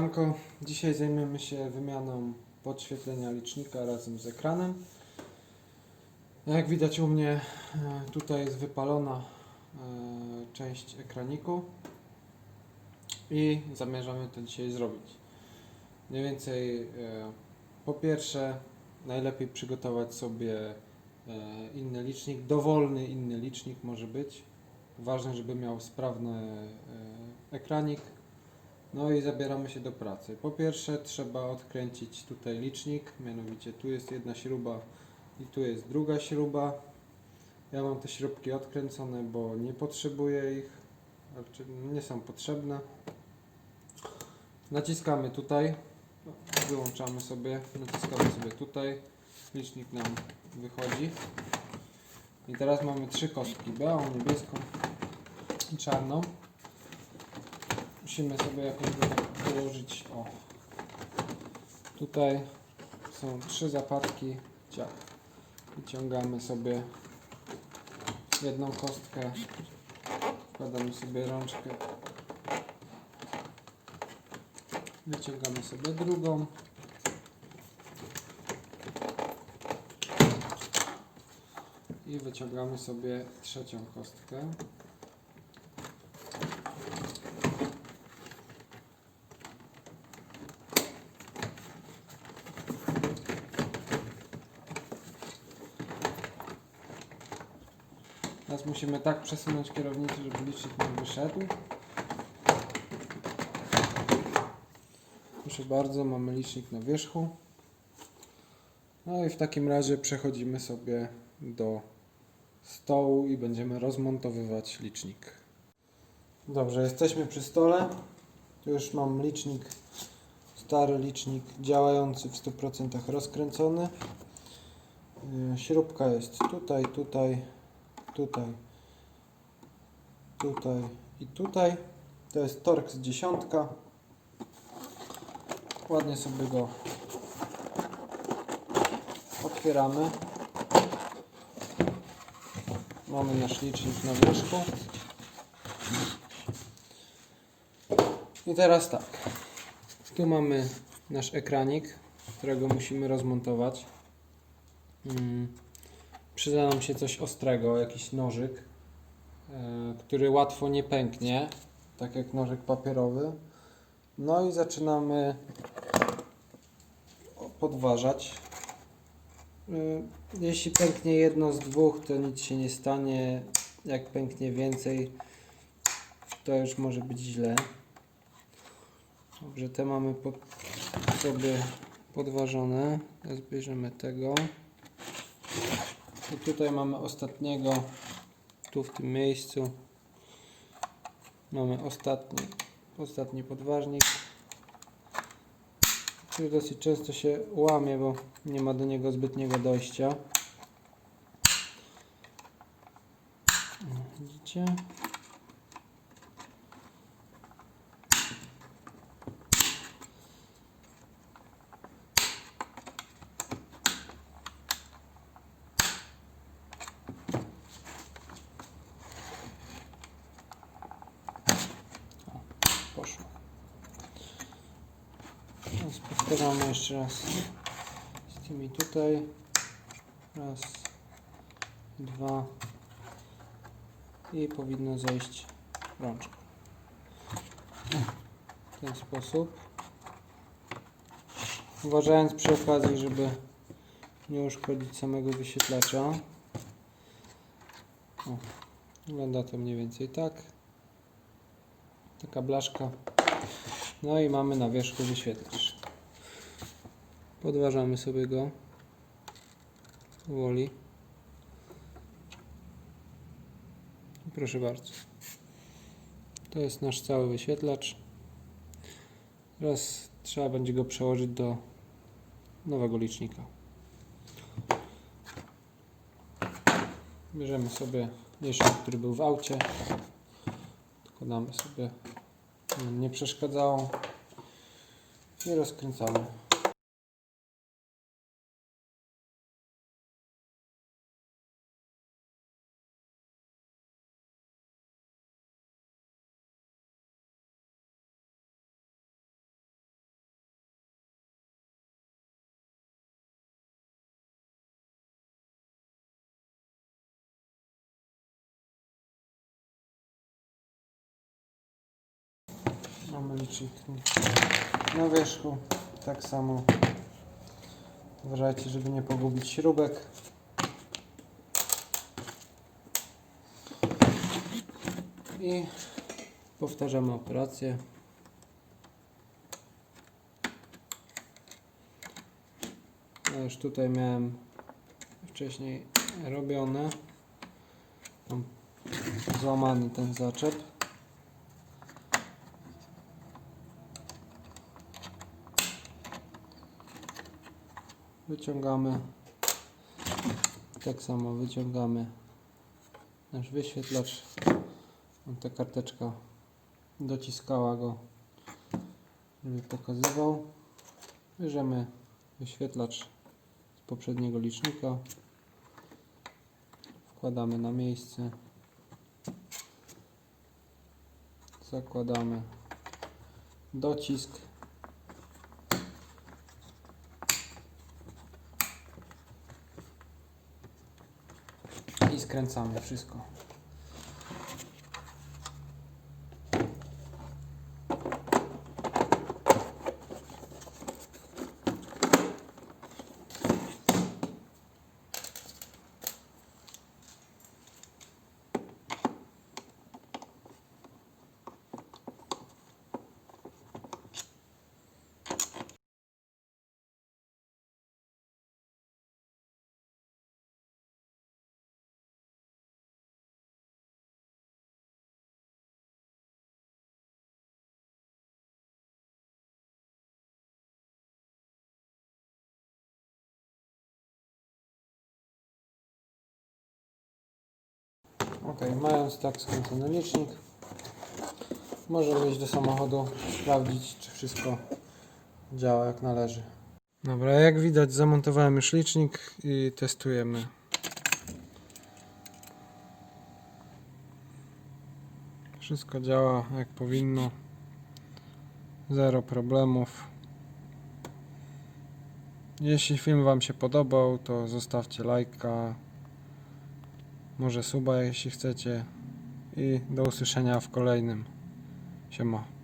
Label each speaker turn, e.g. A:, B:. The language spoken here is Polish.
A: Siemanko, dzisiaj zajmiemy się wymianą podświetlenia licznika razem z ekranem. Jak widać u mnie e, tutaj jest wypalona e, część ekraniku i zamierzamy to dzisiaj zrobić. Mniej więcej e, po pierwsze najlepiej przygotować sobie inny licznik, dowolny inny licznik może być. Ważne, żeby miał sprawny ekranik. No i zabieramy się do pracy. Po pierwsze trzeba odkręcić tutaj licznik, mianowicie tu jest jedna śruba i tu jest druga śruba. Ja mam te śrubki odkręcone, bo nie potrzebuję ich, znaczy nie są potrzebne. Naciskamy tutaj, wyłączamy sobie, naciskamy sobie tutaj, licznik nam wychodzi. I teraz mamy trzy kostki, białą, niebieską i czarną musimy sobie jakoś położyć. O. Tutaj są trzy zapadki. Ciach. Wyciągamy sobie jedną kostkę. Wkładamy sobie rączkę. Wyciągamy sobie drugą. I wyciągamy sobie trzecią kostkę. Teraz musimy tak przesunąć kierownicę, żeby licznik nam wyszedł. Proszę bardzo, mamy licznik na wierzchu. No i w takim razie przechodzimy sobie do stołu i będziemy rozmontowywać licznik. Dobrze, jesteśmy przy stole. Tu już mam licznik, stary licznik działający w 100% rozkręcony. Yy, Śrubka jest tutaj, tutaj, tutaj, tutaj i tutaj. To jest Torx dziesiątka. Ładnie sobie go otwieramy. Mamy nasz licznik na wierzchu. I teraz tak. Tu mamy nasz ekranik, którego musimy rozmontować. Mm. Przyda nam się coś ostrego, jakiś nożyk, e, który łatwo nie pęknie, tak jak nożyk papierowy. No i zaczynamy podważać. E, Jeśli pęknie jedno z dwóch, to nic się nie stanie. Jak pęknie więcej, to już może być źle. Dobrze, te mamy pod, sobie podważone. Teraz bierzemy tego. I tutaj mamy ostatniego, tu w tym miejscu. Mamy ostatni, ostatni podważnik, który dosyć często się łamie, bo nie ma do niego zbytniego dojścia. Widzicie? Teraz powtarzamy jeszcze raz z tymi tutaj. Raz, dwa i powinno zejść rączka. W ten sposób. Uważając przy okazji, żeby nie uszkodzić samego wyświetlacza. O, wygląda to mniej więcej tak. Taka blaszka. No i mamy na wierzchu wyświetlacz. Podważamy sobie go powoli. Proszę bardzo. To jest nasz cały wyświetlacz. Teraz trzeba będzie go przełożyć do nowego licznika. Bierzemy sobie licznik, który był w aucie. Dokładamy sobie, nie przeszkadzało i rozkręcamy. Licznik na wierzchu. Tak samo uważajcie, żeby nie pogubić śrubek. I powtarzamy operację. Ja już tutaj miałem wcześniej robione. Mam złamany ten zaczep. Wyciągamy. Tak samo wyciągamy nasz wyświetlacz. Ta karteczka dociskała go, żeby pokazywał. Bierzemy wyświetlacz z poprzedniego licznika. Wkładamy na miejsce. Zakładamy docisk. I skręcamy wszystko. Ok, mając tak skręcony licznik, możemy iść do samochodu, sprawdzić, czy wszystko działa jak należy. Dobra, jak widać, zamontowałem już licznik i testujemy. Wszystko działa jak powinno. Zero problemów. Jeśli film Wam się podobał, to zostawcie lajka, może suba jeśli chcecie i do usłyszenia w kolejnym. Siema.